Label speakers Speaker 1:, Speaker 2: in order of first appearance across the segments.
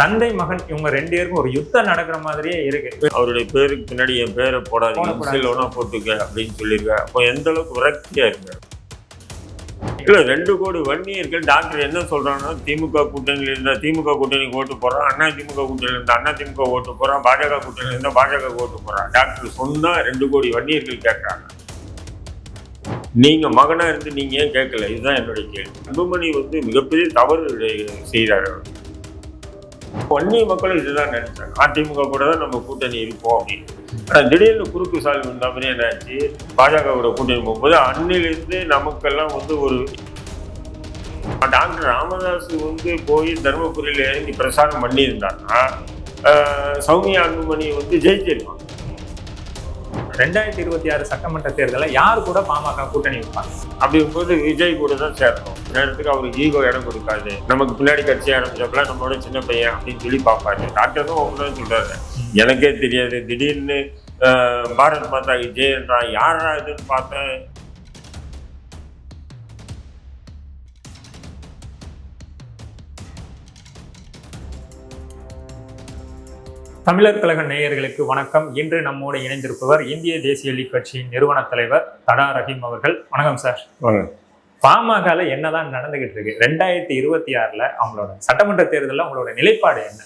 Speaker 1: தந்தை மகன் இவங்க ரெண்டு பேருக்கும் ஒரு யுத்தம் நடக்கிற மாதிரியே இருக்கு.
Speaker 2: அவருடைய பேருக்கு பின்னாடி என் பேரை போடாதீங்க. போட்டுக்க அப்படின்னு சொல்லியிருக்கேன் அப்போ எந்த அளவுக்கு விரக்தியா இருங்க இல்லை ரெண்டு கோடி வன்னியர்கள் டாக்டர் என்ன சொல்றாங்கன்னா திமுக கூட்டணியில் இருந்தா திமுக கூட்டணிக்கு ஓட்டு போறான் அண்ணா திமுக கூட்டணியில் இருந்தா அண்ணா திமுக ஓட்டு போறான் பாஜக கூட்டணியில் இருந்தா பாஜக ஓட்டு போறான் டாக்டர் சொன்னா ரெண்டு கோடி வன்னியர்கள் கேட்கறாங்க நீங்க மகனா இருந்து நீங்க ஏன் கேட்கல இதுதான் என்னுடைய கேள்வி. அன்புமணி வந்து மிகப்பெரிய தவறு அவர். வன்னிய மக்களும் இதுதான் நினைச்சாங்க. அதிமுக கூட தான் நம்ம கூட்டணி இருப்போம் அப்படின்னு. ஆனால் திடீர்னு குறுக்கு சால் வந்த மாதிரி என்னாச்சு? பாஜகவோட கூட்டணி போகும்போது அன்னிலிருந்து நமக்கெல்லாம் வந்து ஒரு டாக்டர் ராமதாஸ் வந்து போய் தருமபுரியில் இறங்கி பிரசாரம் பண்ணியிருந்தாங்கன்னா சௌமியா அன்புமணி வந்து ஜெயிச்சிருப்பாங்க
Speaker 1: ரெண்டாயிரத்தி இருபத்தி ஆறு சட்டமன்ற தேர்தலில் யார் கூட பாமக கூட்டணி வைப்பாங்க?
Speaker 2: அப்படி இருக்கும்போது விஜய் கூட தான் சேரணும். நேரத்துக்கு அவருக்கு ஈகோ இடம் கொடுக்காது. நமக்கு பின்னாடி கட்சி ஆரம்பிச்சப்பல நம்மளோட சின்ன பையன் அப்படின்னு சொல்லி பார்ப்பாரு. டாக்டர் தான் சொல்றாரு. எனக்கே தெரியாது. திடீர்னு பாரத் மாதா கி ஜெயன்றா யாரா இதுன்னு பார்த்தேன்.
Speaker 1: தமிழர் கழக நேயர்களுக்கு வணக்கம். இன்று நம்மோடு இணைந்திருப்பவர் இந்திய தேசிய லீக் கட்சியின் நிறுவன தலைவர் தடா ரஹீம் அவர்கள். வணக்கம் சார். பாமகல என்னதான் நடந்துகிட்டு இருக்கு? ரெண்டாயிரத்தி இருபத்தி ஆறுல அவங்களோட சட்டமன்ற தேர்தலில் அவங்களோட நிலைப்பாடு என்ன?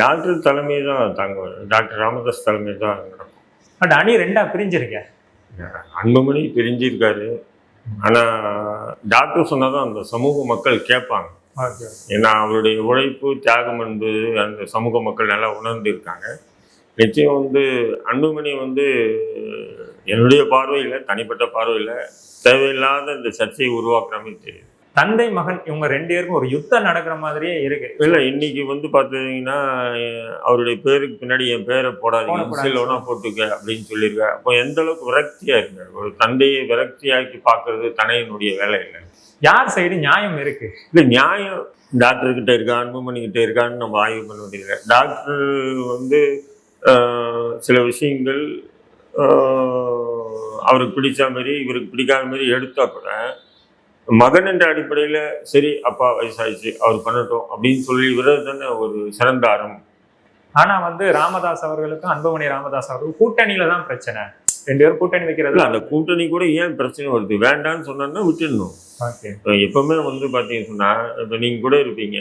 Speaker 2: டாக்டர் தலைமை தான் தாங்க டாக்டர் ராமதாஸ் தலைமை தான்
Speaker 1: பட் அணி ரெண்டா பிரிஞ்சிருக்க.
Speaker 2: அன்புமணி பிரிஞ்சிருக்காரு. ஆனா டாக்டர் சொன்னாதான் அந்த சமூக மக்கள் கேட்பாங்க. ஏன்னா அவருடைய உழைப்பு தியாகம் என்பது அந்த சமூக மக்கள் நல்லா உணர்ந்து இருக்காங்க நிச்சயம் வந்து அன்புமணி வந்து என்னுடைய பார்வையில் தனிப்பட்ட பார்வையில் தேவையில்லாத இந்த சர்ச்சையை உருவாக்குற மாதிரி தெரியுது.
Speaker 1: தந்தை மகன் இவங்க ரெண்டு பேருக்கும் ஒரு யுத்தம் நடக்கிற மாதிரியே இருக்கு.
Speaker 2: இல்லை இன்னைக்கு வந்து பார்த்தீங்கன்னா அவருடைய பேருக்கு பின்னாடி என் பேரை போடாதீங்க ஒன்றா போட்டுக்க அப்படின்னு சொல்லியிருக்கேன் அப்போ எந்த அளவுக்கு விரக்தியாக இருங்க ஒரு தந்தையை விரக்தியாக்கி பார்க்கறது தனையனுடைய வேலை இல்லை.
Speaker 1: யார் சைடு நியாயம் இருக்கு?
Speaker 2: இல்லை நியாயம் டாக்டர் கிட்ட இருக்கா அன்புமணி கிட்ட இருக்கான்னு நம்ம ஆய்வு பண்ண வேண்டியது டாக்டர் வந்து சில விஷயங்கள் அவருக்கு பிடிச்ச மாதிரி இவருக்கு பிடிக்காத மாதிரி எடுத்தா கூட மகன் என்ற அடிப்படையில் சரி அப்பா வயசாயிடுச்சு அவர் பண்ணட்டும் அப்படின்னு சொல்லி விடுறது தானே ஒரு சிறந்த அறம்.
Speaker 1: ஆனா வந்து ராமதாஸ் அவர்களுக்கும் அன்புமணி ராமதாஸ் அவர்களுக்கும் கூட்டணியில தான் பிரச்சனை. ரெண்டு பேரும் கூட்டணி வைக்கிறது.
Speaker 2: அந்த கூட்டணி கூட ஏன் பிரச்சனை வருது? வேண்டான்னு சொன்னா விட்டுடணும். எப்பவுமே வந்து பார்த்தீங்கன்னு சொன்னால் இப்போ நீங்கள் கூட இருப்பீங்க.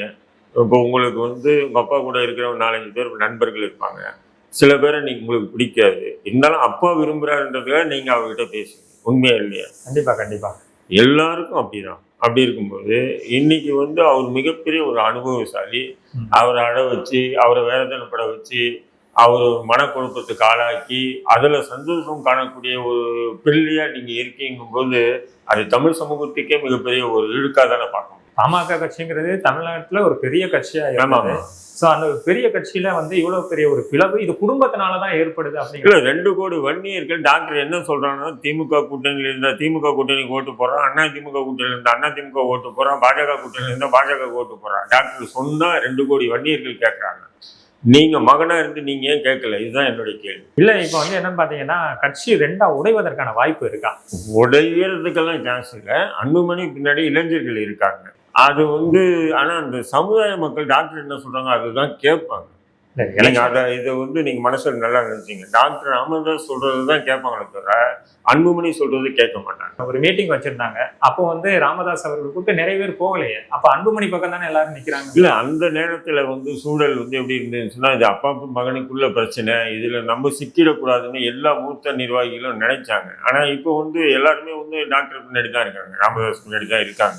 Speaker 2: இப்போ உங்களுக்கு வந்து உங்கள் அப்பா கூட இருக்கிற ஒரு நாலஞ்சு பேர் நண்பர்கள் இருப்பாங்க. சில பேரை நீங்கள் உங்களுக்கு பிடிக்காது. இருந்தாலும் அப்பா விரும்புகிறாருன்றதுக்காக நீங்கள் அவர்கிட்ட பேசுங்க. உண்மையா இல்லையா?
Speaker 1: கண்டிப்பா கண்டிப்பா.
Speaker 2: எல்லாருக்கும் அப்படிதான். அப்படி இருக்கும்போது இன்னைக்கு வந்து அவர் மிகப்பெரிய ஒரு அனுபவசாலி. அவரை அழ வச்சு அவரை வேதனைப்பட வச்சு அவர் மனக்குழப்பத்துக்கு ஆளாக்கி அதுல சந்தோஷம் காணக்கூடிய ஒரு பிள்ளையா நீங்க இருக்கீங்கும் போது அது தமிழ் சமூகத்துக்கே மிகப்பெரிய ஒரு இழுக்கா தானே பார்க்கணும்.
Speaker 1: பாமக கட்சிங்கிறது தமிழ்நாட்டுல ஒரு பெரிய கட்சியா
Speaker 2: ஆமா
Speaker 1: இருக்குது சோ அந்த பெரிய கட்சியில வந்து இவ்வளவு பெரிய ஒரு பிளவு இது குடும்பத்தினாலதான் ஏற்படுது அப்படிங்கிற
Speaker 2: இல்ல ரெண்டு கோடி வன்னியர்கள் டாக்டர் என்ன சொல்றாங்கன்னா திமுக கூட்டணியில் இருந்தா திமுக கூட்டணிக்கு ஓட்டு போறான் அண்ணா திமுக கூட்டணியில் இருந்தா அண்ணா திமுக ஓட்டு போறான் பாஜக கூட்டணியில் இருந்தா பாஜக ஓட்டு போறான் டாக்டர் சொன்னா ரெண்டு கோடி வன்னியர்கள் கேட்கறாங்க நீங்க மகனா இருந்து நீங்க ஏன் கேட்கல? இதுதான் என்னுடைய கேள்வி.
Speaker 1: இல்ல இப்ப வந்து என்னன்னு பாத்தீங்கன்னா கட்சி ரெண்டா உடைவதற்கான வாய்ப்பு இருக்கா?
Speaker 2: உடையறதுக்கெல்லாம் சான்ஸ் இல்லை. அன்புமணி பின்னாடி இளைஞர்கள் இருக்காங்க. அது வந்து ஆனா அந்த சமுதாய மக்கள் டாக்டர் என்ன சொல்றாங்க அதுதான் கேட்பாங்க.
Speaker 1: இல்ல,
Speaker 2: நீங்க
Speaker 1: election-
Speaker 2: அதை இதை வந்து நீங்க மனசுல நல்லா நினைச்சீங்க. டாக்டர் ராமதாஸ் சொல்றது தான் கேட்பாங்களே தவிர அன்புமணி சொல்றது கேட்க மாட்டாங்க.
Speaker 1: ஒரு மீட்டிங் வச்சிருந்தாங்க. அப்போ வந்து ராமதாஸ் அவர்கள் கூப்பிட்டு நிறைய பேர் போகலையே. அப்ப அன்புமணி பக்கம் தானே எல்லாரும் நிக்கிறாங்க?
Speaker 2: இல்ல அந்த நேரத்துல வந்து சூழல் வந்து எப்படி இருந்துச்சுன்னா இது அப்பா மகனுக்குள்ள பிரச்சனை இதுல நம்ம சிக்கிடக்கூடாதுன்னு எல்லா மூத்த நிர்வாகிகளும் நினைச்சாங்க. ஆனா இப்போ வந்து எல்லாருமே வந்து டாக்டர் பின்னாடி தான் இருக்காங்க ராமதாஸ் பின்னாடி தான் இருக்காங்க.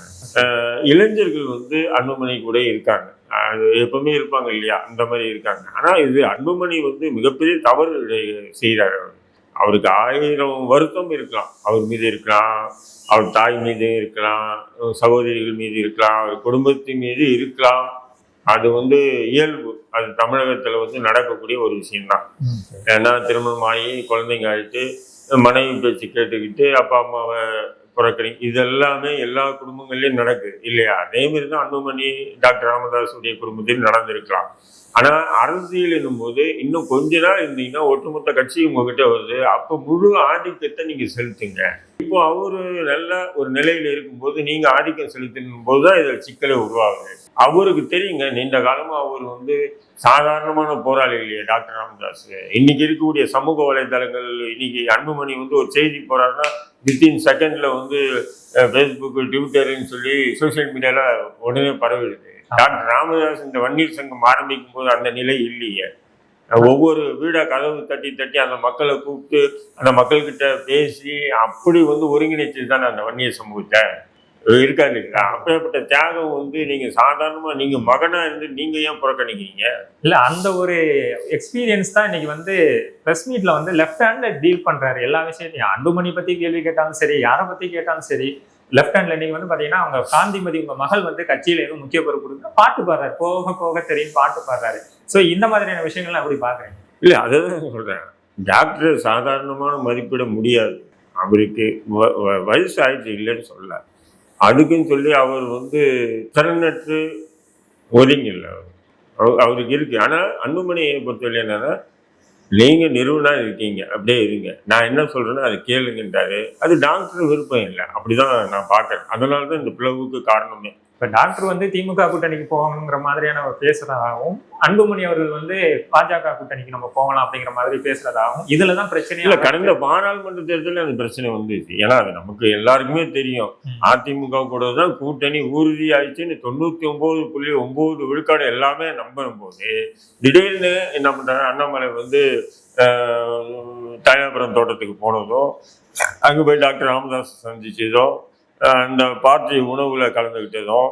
Speaker 2: இளைஞர்கள் வந்து அன்புமணி கூட இருக்காங்க. அது எப்பவுமே இருப்பாங்க இல்லையா? அந்த மாதிரி இருக்காங்க. ஆனா இது அன்புமணி வந்து மிகப்பெரிய தவறு செய்கிறார் அவர். அவருக்கு ஆயிரம் வருத்தம் இருக்கலாம். அவர் மீது இருக்கலாம். அவர் தாய் மீது இருக்கலாம். சகோதரிகள் மீது இருக்கலாம். அவர் குடும்பத்தின் மீது இருக்கலாம். அது வந்து இயல்பு. அது தமிழகத்துல வந்து நடக்கக்கூடிய ஒரு விஷயம்தான். ஏன்னா திருமணம் ஆகி குழந்தைங்க ஆயிட்டு மனைவி பேச்சு கேட்டுக்கிட்டு அப்பா அம்மாவை புறக்கணி. இது எல்லாமே எல்லா குடும்பங்கள்லையும் நடக்குது. இல்லையா? அதே மாதிரி தான் அன்புமணி டாக்டர் ராமதாஸுடைய குடும்பத்தில் நடந்திருக்கலாம். ஆனால் அரசியல் என்னும்போது இன்னும் கொஞ்ச நாள் இருந்தீங்கன்னா ஒட்டுமொத்த கட்சி உங்ககிட்ட வருது. அப்போ முழு ஆதிக்கத்தை நீங்கள் செலுத்துங்க. இப்போ அவர் நல்ல ஒரு நிலையில் இருக்கும்போது நீங்கள் ஆதிக்கம் செலுத்தும் போது தான் இதில் சிக்கலை உருவாகுது. அவருக்கு தெரியுங்க நீண்ட காலமாக அவர் வந்து சாதாரணமான போராளி இல்லையா டாக்டர் ராமதாஸ். இன்னைக்கு இருக்கக்கூடிய சமூக வலைதளங்கள் இன்னைக்கு அன்புமணி வந்து ஒரு செய்தி போறாருன்னா வித்தின் செகண்ட்ல வந்து ஃபேஸ்புக்கு ட்விட்டருன்னு சொல்லி சோஷியல் மீடியாவில் உடனே பரவிடுது. டாக்டர் ராமதாஸ் இந்த வன்னியர் சங்கம் ஆரம்பிக்கும் போது அந்த நிலை இல்லையே. ஒவ்வொரு வீடா கதவு தட்டி தட்டி அந்த மக்களை கூப்பிட்டு அந்த மக்கள்கிட்ட பேசி அப்படி வந்து ஒருங்கிணைச்சது தானே அந்த வன்னியர் சமூகத்தை. இருக்காது இல்லைங்களா? அப்படிப்பட்ட தியாகம் வந்து நீங்க சாதாரணமா நீங்க மகனா இருந்து நீங்க ஏன் புறக்கணிக்கிறீங்க?
Speaker 1: இல்ல அந்த ஒரு எக்ஸ்பீரியன்ஸ் தான் இன்னைக்கு வந்து பிரஸ் மீட்ல வந்து லெஃப்ட் ஹேண்ட்ல டீல் பண்றாரு. எல்லா விஷயத்தையும். அன்புமணி பத்தி கேள்வி கேட்டாலும் சரி யாரை பத்தி கேட்டாலும் சரி லெஃப்ட் ஹேண்ட்ல நீங்க வந்து பாத்தீங்கன்னா அவங்க காந்திமதி உங்க மகள் வந்து கட்சியில எதுவும் முக்கிய பொறுப்பு கொடுக்குற பாட்டு பாடுறாரு. போக போக தெரியும் பாட்டு பாடுறாரு. ஸோ இந்த மாதிரியான விஷயங்கள்லாம் எப்படி பாக்குறீங்க
Speaker 2: இல்ல அதுதான் சொல்றேன். டாக்டர் சாதாரணமான மதிப்பிட முடியாது. அவருக்கு வ- வ- வயசு ஆயிடுச்சு இல்லைன்னு சொல்ல. அதுக்குன்னு சொல்லி அவர் வந்து திறனற்று ஒதுங்கல அவர். அவருக்கு இருக்கு. ஆனா அன்புமணியை பொறுத்தவரை என்னன்னா நீங்கள் நிறுவனாக இருக்கீங்க அப்படியே இருங்க. நான் என்ன சொல்கிறேன்னா அதை கேளுங்கன்றாரு. அது டாக்டர் விருப்பம் இல்லை. அப்படிதான் நான் பார்க்குறேன். அதனால தான் இந்த பிளவுக்கு காரணமே.
Speaker 1: இப்ப டாக்டர் வந்து திமுக கூட்டணிக்கு போகணுங்கிற மாதிரியான ஒரு பேசுறதாகவும் அன்புமணி அவர்கள் வந்து பாஜக கூட்டணிக்கு நம்ம போகலாம் அப்படிங்கிற மாதிரி பேசுறதாகவும் இதுலதான்
Speaker 2: இல்ல
Speaker 1: பிரச்சனையா
Speaker 2: கடந்த பாராளுமன்ற தேர்தலில் அந்த பிரச்சனை வந்துச்சு. ஏன்னா அது நமக்கு எல்லாருக்குமே தெரியும். அதிமுக கூட தான் கூட்டணி உறுதி ஆயிடுச்சுன்னு தொண்ணூத்தி ஒன்பது புள்ளி ஒன்பது விழுக்காடு எல்லாமே நம்பும் போது திடீர்னு என்ன பண்றாரு? அண்ணாமலை வந்து தயாபுரம் தோட்டத்துக்கு போனதும் அங்க போய் டாக்டர் ராமதாஸ் சந்திச்சதும் இந்த பார்ட்டி உணவில் கலந்துக்கிட்டதும்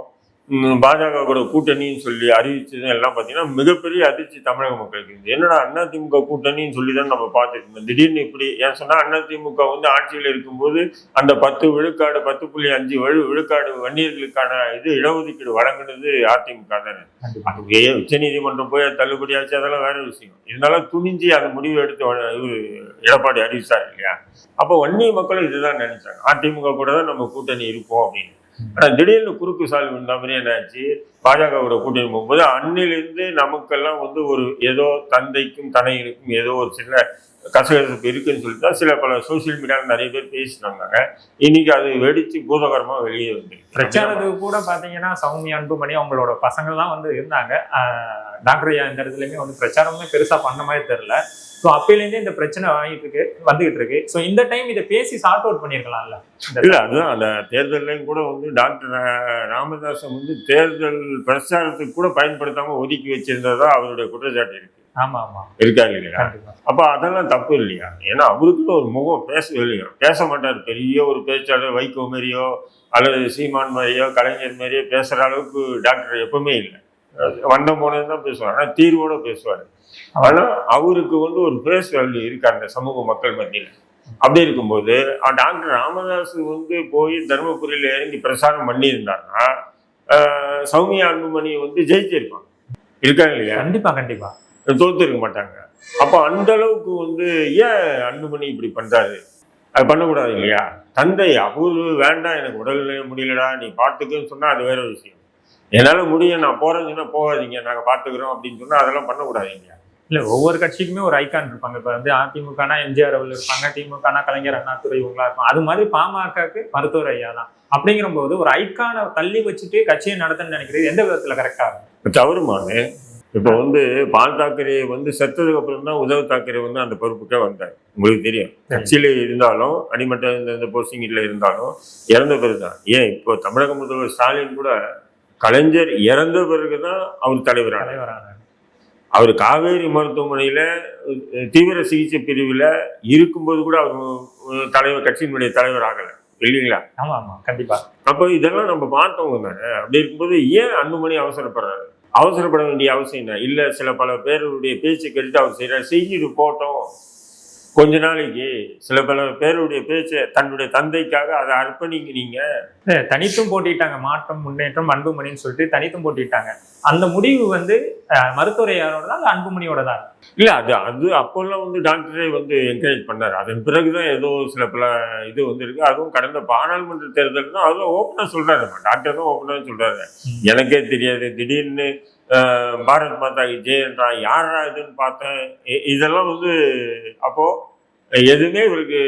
Speaker 2: பாஜக கூட கூட்டணின்னு சொல்லி அறிவிச்சதும் எல்லாம் பார்த்தீங்கன்னா மிகப்பெரிய அதிர்ச்சி தமிழக மக்களுக்கு. இருந்தது என்னடா அதிமுக கூட்டணின்னு சொல்லி தான் நம்ம பார்த்துட்டு இருந்தோம் திடீர்னு இப்படி ஏன் சொன்னா அதிமுக வந்து ஆட்சியில் இருக்கும்போது அந்த பத்து விழுக்காடு பத்து புள்ளி அஞ்சு விழு விழுக்காடு வன்னியர்களுக்கான இது இடஒதுக்கீடு வழங்குனது அதிமுக தானே. அது ஏ உச்சநீதிமன்றம் போய் தள்ளுபடியாச்சு அதெல்லாம் வேற விஷயம். இருந்தாலும் துணிஞ்சு அந்த முடிவு எடுத்து எடப்பாடி அறிவிச்சார் இல்லையா? அப்போ வன்னிய மக்களும் இதுதான் நினைச்சாங்க. அதிமுக கூட தான் நம்ம கூட்டணி இருப்போம் அப்படின்னு. ஆனா திடீர்னு குறுக்கு சாலை வந்த மாதிரி என்னாச்சு? பாஜகவோட கூட்டணி போகும்போது அன்னிலிருந்து நமக்கெல்லாம் வந்து ஒரு ஏதோ தந்தைக்கும் தனைகளுக்கும் ஏதோ ஒரு சின்ன கசகசப்பு இருக்குன்னு சொல்லிட்டு தான் சில பல சோசியல் மீடியாவில் நிறைய பேர் பேசினாங்க. இன்னைக்கு அது வெடிச்சு பூதகரமா வெளியே வந்து
Speaker 1: பிரச்சாரத்துக்கு கூட பார்த்தீங்கன்னா சௌமியா அன்புமணி அவங்களோட பசங்க தான் வந்து இருந்தாங்க. டாக்டர் ஐயா இந்த இடத்துலயுமே வந்து பிரச்சாரமே பெருசா பண்ண மாதிரி தெரியல. ஸோ அப்பையிலேருந்தே இந்த பிரச்சனை வாங்கிட்டு இருக்கு வந்துகிட்டு இருக்கு ஸோ இந்த டைம் இதை பேசி சார்ட் அவுட் பண்ணிருக்கலாம்ல இந்த
Speaker 2: இல்ல அதுதான். அந்த தேர்தல்லையும் கூட வந்து டாக்டர் ராமதாசன் வந்து தேர்தல் பிரச்சாரத்துக்கு கூட பயன்படுத்தாம ஒதுக்கி வச்சிருந்ததா அவருடைய குற்றச்சாட்டு இருக்கு.
Speaker 1: ஆமா ஆமா.
Speaker 2: இருக்கா இல்லையா? அப்ப அதெல்லாம் தப்பு இல்லையா? ஏன்னா அவருக்குன்னு ஒரு முகம் பேச இல்லையா? பேச மாட்டார். பெரிய ஒரு பேச்சாளர் வைகோ மாதிரியோ அல்லது சீமான் மாதிரியோ கலைஞர் மாதிரியோ பேசுற அளவுக்கு டாக்டர் எப்பவுமே இல்லை. வந்த போனது தான் பேசுவார். ஆனா தீர்வோட பேசுவார். ஆனா அவருக்கு வந்து ஒரு பேஸ் வேல்யூ இருக்கு அந்த சமூக மக்கள் மத்தியில். அப்படி இருக்கும்போது டாக்டர் ராமதாஸ் வந்து போய் தருமபுரியில இறங்கி பிரசாரம் பண்ணியிருந்தாருன்னா சௌமியா அன்புமணி வந்து ஜெயிச்சிருப்பாங்க. இருக்காங்க இல்லையா?
Speaker 1: கண்டிப்பா கண்டிப்பா.
Speaker 2: தோத்துருக்க மாட்டாங்க. அப்போ அந்த அளவுக்கு வந்து ஏன் அன்புமணி இப்படி பண்றாரு? அது பண்ணக்கூடாது இல்லையா? தந்தை அவரு வேண்டாம் எனக்கு உடல்நிலை முடியலடா நீ பார்த்துக்கன்னு சொன்னா அது வேற விஷயம். என்னால முடியும் நான் போறேன்னு சொன்னா போகாதீங்க நாங்க பார்த்துக்கிறோம் அப்படின்னு சொன்னா அதெல்லாம் பண்ணக்கூடாது இல்லையா
Speaker 1: இல்ல ஒவ்வொரு கட்சிக்குமே ஒரு ஐகான் இருப்பாங்க. இப்ப வந்து அதிமுகனா எம்ஜிஆர் அவர்கள் இருப்பாங்க திமுகனா கலைஞர் அண்ணாதுரை இவங்களா இருப்பாங்க. அது மாதிரி பாமகக்கு மருத்துவர் ஐயா தான். அப்படிங்கிற போது ஒரு ஐக்கானை தள்ளி வச்சுட்டு கட்சியை நடத்தணும்னு நினைக்கிறது எந்த விதத்துல கரெக்டா இருக்கும்?
Speaker 2: தவறுமானு இப்போ வந்து பால் தாக்கரே வந்து செத்ததுக்கு அப்புறம் தான் உத்தவ் தாக்கரே வந்து அந்த பொறுப்புக்கே வந்தார். உங்களுக்கு தெரியும். கட்சியில இருந்தாலும் அடிமட்ட இந்த இந்த போஸ்டிங்கில் இருந்தாலும் இறந்த பிறகு தான் ஏன் இப்போ தமிழக முதல்வர் ஸ்டாலின் கூட கலைஞர் இறந்த பிறகு தான் அவர்
Speaker 1: தலைவரான
Speaker 2: அவர் காவேரி மருத்துவமனையில தீவிர சிகிச்சை பிரிவில் இருக்கும்போது கூட அவர் தலைவர் கட்சியினுடைய தலைவர் ஆகலை. இல்லைங்களா?
Speaker 1: ஆமா ஆமா கண்டிப்பா.
Speaker 2: அப்போ இதெல்லாம் நம்ம பார்த்தவங்க தானே. அப்படி இருக்கும்போது ஏன் அன்புமணி அவசரப்படுறாரு? அவசரப்பட வேண்டிய அவசியம் என்ன? இல்ல சில பல பேருடைய பேச்சை கேட்டுட்டு அவர் செய்யறாரு செஞ்சுட்டு போட்டோம். கொஞ்ச நாளைக்கு சில பல பேருடைய பேச்சை தன்னுடைய தந்தைக்காக அதை அர்ப்பணிங்க நீங்க
Speaker 1: இல்ல, தனித்தும் போட்டிட்டாங்க. மாற்றம் முன்னேற்றம் அன்புமணின்னு சொல்லிட்டு தனித்தும் போட்டிட்டாங்க. அந்த முடிவு வந்து மருத்துவர் ஐயாரோட தான் அன்புமணியோட தான்?
Speaker 2: இல்ல அது அது அப்போல்லாம் வந்து டாக்டரே வந்து என்கரேஜ் பண்ணாரு. அதன் பிறகுதான் ஏதோ சில பல இது வந்து இருக்கு அதுவும் கடந்த பாராளுமன்ற தேர்தல் தான் அதுவும் ஓப்பனா சொல்றாரு. டாக்டர் தான் ஓப்பனா சொல்றாரு.
Speaker 1: ம்.
Speaker 2: எனக்கே தெரியாது. திடீர்னு பாரத் மாதா கி ஜெயன்றான் யாரா இதுன்னு பார்த்தேன். இதெல்லாம் வந்து அப்போ எதுவுமே இவருக்கு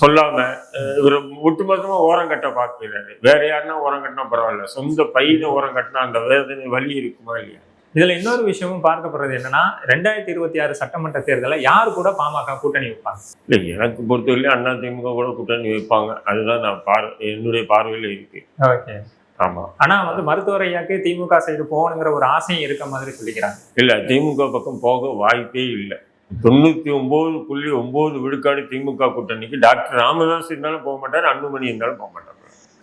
Speaker 2: சொல்லாம அஹ், இவர் ஒட்டுமொத்தமா ஓரம் கட்ட பார்க்கிறாரு. வேற யாருன்னா ஓரம் கட்டினா பரவாயில்ல. சொந்த பையனை ஓரம் கட்டினா அந்த வேதனை வலி இருக்குமா இல்லையா?
Speaker 1: இதுல இன்னொரு விஷயமும் பார்க்கப்படுறது என்னன்னா ரெண்டாயிரத்தி இருபத்தி ஆறு சட்டமன்ற தேர்தலில் யார் கூட பாமக கூட்டணி வைப்பாங்க?
Speaker 2: இல்லை எனக்கு பொறுத்தவரையிலும் அண்ணா திமுக கூட கூட்டணி வைப்பாங்க. அதுதான் நான் பார் என்னுடைய பார்வையில் இருக்கு.
Speaker 1: ஓகே.
Speaker 2: ஆமா.
Speaker 1: ஆனா வந்து மருத்துவர் ஐயாக்கு திமுக சைடு போகணுங்கிற ஒரு ஆசையும் இருக்க மாதிரி சொல்லிக்கிறாங்க.
Speaker 2: இல்ல திமுக பக்கம் போக வாய்ப்பே இல்லை. தொண்ணூத்தி ஒன்பது புள்ளி ஒன்பது விழுக்காடு திமுக கூட்டணிக்கு டாக்டர் ராமதாஸ் இருந்தாலும் போக மாட்டார் அன்புமணி இருந்தாலும் போக மாட்டாங்க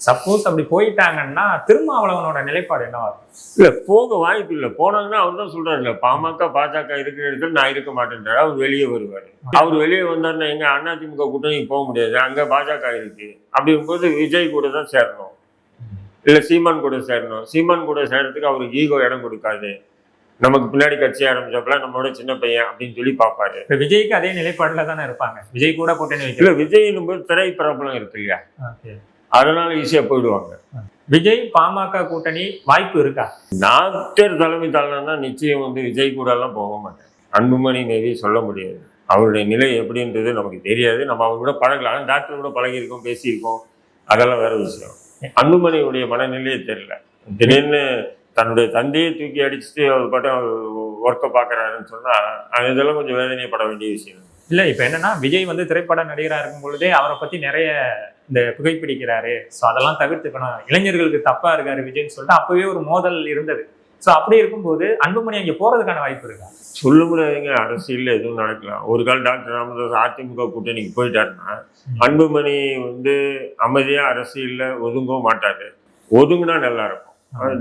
Speaker 1: சப்போஸ் அப்படி போயிட்டாங்கன்னா திருமாவளவனோட நிலைப்பாடு என்னவா
Speaker 2: இல்ல போக வாய்ப்பு இல்லை. போனாங்கன்னா அவர் தான் சொல்றாருல்ல பாமக பாஜக இருக்கிற இடத்துல நான் இருக்க மாட்டேன்றாரு அவர் வெளியே வருவாரு. அவர் வெளியே வந்தாருன்னா எங்க அதிமுக கூட்டணிக்கு போக முடியாது அங்க பாஜக இருக்கு. அப்படிங்கும்போது விஜய் கூட தான் சேரணும். இல்ல சீமான் கூட சேரணும். சீமான் கூட சேர்றதுக்கு அவருக்கு ஈகோ இடம் கொடுக்காது. நமக்கு பின்னாடி கட்சி ஆரம்பிச்சப்பல நம்மளோட சின்ன பையன் அப்படின்னு சொல்லி பார்ப்பாரு.
Speaker 1: இப்ப விஜய்க்கு அதே நிலைப்பாடுல தானே இருப்பாங்க. விஜய் கூட கூட்டணி
Speaker 2: இல்ல விஜயின் போது திரை பிரபலம் இருக்கு இல்லையா? அதனால ஈஸியா போயிடுவாங்க.
Speaker 1: விஜய் பாமக கூட்டணி வாய்ப்பு இருக்கா?
Speaker 2: டாக்டர் தலைமை தாழ்னா நிச்சயம் வந்து விஜய் கூட எல்லாம் போக மாட்டேன். அன்புமணி மேபி சொல்ல முடியாது. அவருடைய நிலை எப்படின்றது நமக்கு தெரியாது. நம்ம அவங்க கூட பழகலாம் டாக்டர் கூட பழகியிருக்கோம் பேசியிருக்கோம். அதெல்லாம் வேற விஷயம். அன்புமணியுடைய மனநிலையே தெரியல. திடீர்னு தன்னுடைய தந்தையை தூக்கி அடிச்சுட்டு அவர் பாட்டும் ஒர்க்கை பார்க்குறாருன்னு சொன்னா இதெல்லாம் கொஞ்சம் வேதனையப்பட வேண்டிய விஷயம்.
Speaker 1: இல்ல இப்ப என்னன்னா விஜய் வந்து திரைப்பட நடிகரா இருக்கும் பொழுதே அவரை பத்தி நிறைய இந்த புகைப்பிடிக்கிறாரு. ஸோ அதெல்லாம் தவிர்த்துக்கணும். இளைஞர்களுக்கு தப்பா இருக்காரு விஜய்னு சொல்லிட்டு அப்பவே ஒரு மோதல் இருந்தது. ஸோ அப்படி இருக்கும்போது அன்புமணி அங்க போறதுக்கான வாய்ப்பு இருக்கா?
Speaker 2: சொல்ல முடியாதுங்க அரசியல்ல எதுவும் நடக்கலாம் ஒரு கால் டாக்டர் ராமதாஸ் அதிமுக கூட்டணிக்கு போயிட்டாருன்னா அன்புமணி வந்து அமைதியா அரசியல்ல ஒதுங்கவும் மாட்டாரு. ஒதுங்குனா நல்லா இருக்கும்.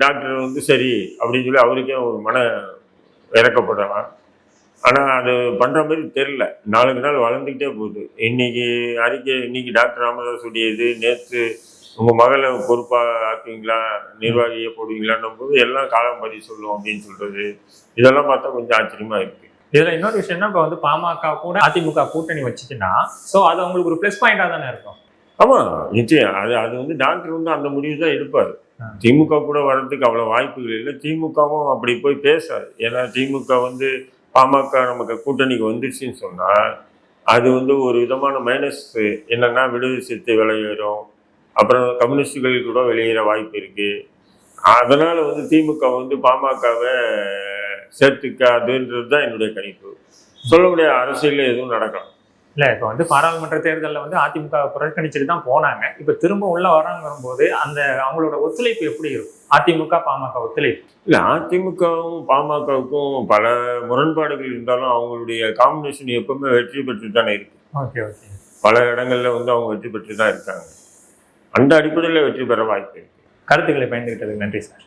Speaker 2: டாக்டர் வந்து சரி அப்படின்னு சொல்லி அவருக்கே ஒரு மன இறக்கப்படலாம். ஆனா அது பண்ற மாதிரி தெரியல. நாளுக்கு நாள் வளர்ந்துக்கிட்டே போகுது. இன்னைக்கு அறிக்கை இன்னைக்கு டாக்டர் ராமதாஸ் உடையது நேற்று உங்க மகளை பொறுப்பா ஆக்குவீங்களா? நிர்வாகியை போடுவீங்களான்னும் போது எல்லாம் காலம் பதில் சொல்லும் அப்படின்னு சொல்றது. இதெல்லாம் பார்த்தா கொஞ்சம் ஆச்சரியமா இருக்கு.
Speaker 1: இதுல இன்னொரு விஷயம்னா இப்ப வந்து பாமக கூட அதிமுக கூட்டணி வச்சுச்சுன்னா ஸோ அது அவங்களுக்கு ஒரு ப்ளஸ் பாயிண்டா தானே இருக்கும்.
Speaker 2: ஆமா நிச்சயம். அது அது வந்து டாக்டர் வந்து அந்த முடிவு தான் எடுப்பாரு. திமுக கூட வர்றதுக்கு அவ்வளவு வாய்ப்புகள் இல்லை. திமுகவும் அப்படி போய் பேசாது. ஏன்னா திமுக வந்து பாமக நமக்கு கூட்டணிக்கு வந்துருச்சுன்னு சொன்னா அது வந்து ஒரு விதமான மைனஸ் என்னன்னா விடுதலை சிறுத்தை வெளியேறும் அப்புறம் கம்யூனிஸ்டுகள் கூட வெளியேற வாய்ப்பு இருக்கு. அதனால வந்து திமுக வந்து பாமகவை சேர்த்துக்காதுன்றது தான் என்னுடைய கணிப்பு. சொல்ல முடியாது அரசியல்ல எதுவும் நடக்கலாம்
Speaker 1: இல்ல இப்ப வந்து பாராளுமன்ற தேர்தலில் வந்து அதிமுக புறக்கணிச்சுட்டு தான் போனாங்க. இப்ப திரும்ப உள்ள வராங்க வரும்போது அந்த அவங்களோட ஒத்துழைப்பு எப்படி இருக்கும்? அதிமுக பாமக ஒத்துழைப்பு?
Speaker 2: இல்ல அதிமுகவும் பாமகவுக்கும் பல முரண்பாடுகள் இருந்தாலும் அவங்களுடைய காம்பினேஷன் எப்பவுமே வெற்றி பெற்று தானே இருக்கு.
Speaker 1: Okay okay.
Speaker 2: பல இடங்கள்ல வந்து அவங்க வெற்றி பெற்று தான் இருக்காங்க. அந்த அடிப்படையில் வெற்றி பெற வாய்ப்பு இருக்குது
Speaker 1: கருத்துக்களை பயந்துகிட்டதுக்கு நன்றி சார்.